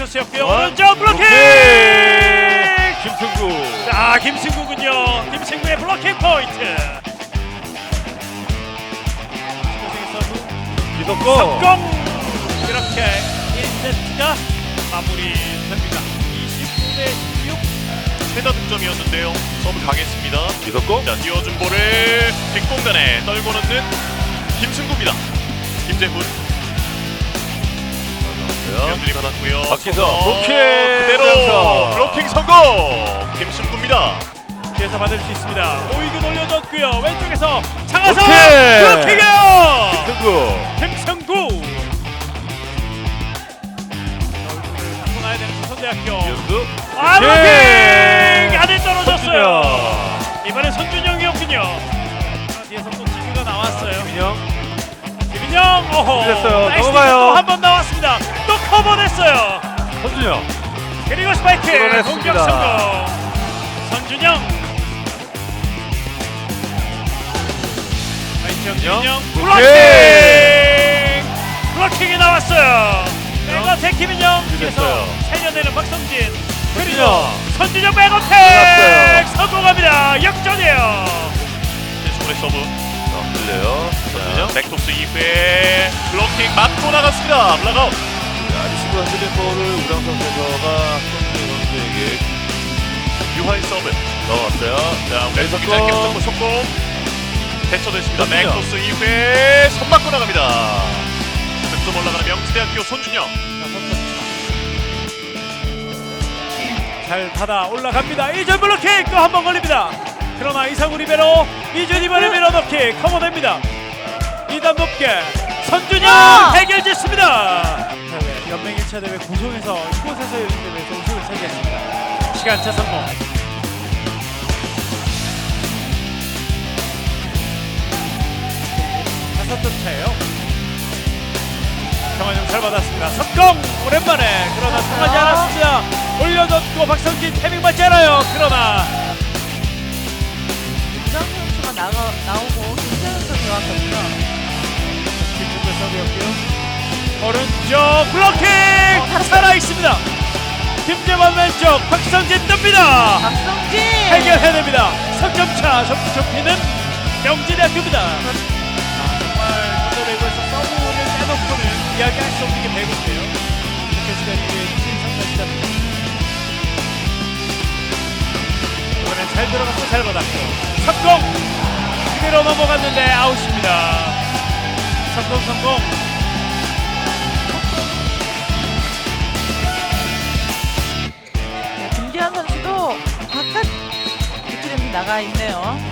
패스였고요. 원, 오른쪽 블로킹. 김승구. 자 김승구군요. 김승구의 블로킹 포인트. 기석고. 성공. 이렇게 1세트가 마무리됩니다. 29대 16. 최다 득점이었는데요. 서브 강했습니다. 기석고. 자, 띄워준 볼을 뒷공간에 떨고 넣는 김승구입니다. 김재훈 연준이 받았고요. 박희석, 서거 블로킹! 그대로. 블로킹 성공. 김승구입니다. 뒤에서 받을 수 있습니다. 오이근 올려줬고요. 왼쪽에서 장하성 블로킹! 블로킹이요. 김승구. 나야 되는 조선대학교. 연수. 아 블로킹 안에 떨어졌어요. 이번엔 선준영이었군요. 아, 뒤에서 또 지규가 나왔어요. 김인영. 김인영 오호. 넘어가요. 또한 번 나왔습니다. 또 커버됐어요. 선준영. 그리고 스파이크 끌어냈습니다. 공격 성공. 선준영. 김인영 블로킹! 블로킹. 블로킹이 나왔어요. 백어택 김인영 뒤에서 됐어요. 살려내는 박성진. 그리고 선준영. 선준영 백어택 끝났어요. 성공합니다. 역전이에요. 최수근의 서브. 자, 들려요. 선준영 자, 백토스 이후에 블로킹 맞고 나갔습니다. 블락아웃. 자, 리시브 흔들린 볼을 우랑성 센터가 손준영 선수에게 유하이 서브. 넣었어요. 자, 왼손 왼손 짧게 붙고 속공. 대처됐습니다. 백토스 이후에 손 맞고 나갑니다. 득점 올라가는 명지대학교 손준영. 잘 받아 올라갑니다. 이전 블로킹 또 한 번 걸립니다. 그러나 이상우 리베로 이준 이번에 밀어넣기 커버됩니다. 2단 높게 선준영 해결 짓습니다. 연맹 1차 대회 고성에서 이곳에서 열린 대회에서 우승을 차지했습니다. 시간차 성공. 다섯 점 차예요. 정한영 잘 받았습니다. 성공 오랜만에 그러나 통하지 않았습니다. 올려줬고 박성진 태밍 맞지 않아요. 그러나 오른쪽 블로킹 살아 있습니다. 김재환 왼쪽 박성진 뜹니다. 박성진! 해결해냅니다. 석점차 점수 좁히는 명지대학교입니다. 아, 정말 전자배구에서 서브를 빼놓고는 이야기할 수 없는 게 배구인데요. 이렇게 시간이 신상까지답니다. 이번엔 잘 들어갔고 잘 받았고 성공! 그대로 넘어갔는데 아웃입니다. 성공 성공. 나가 있네요.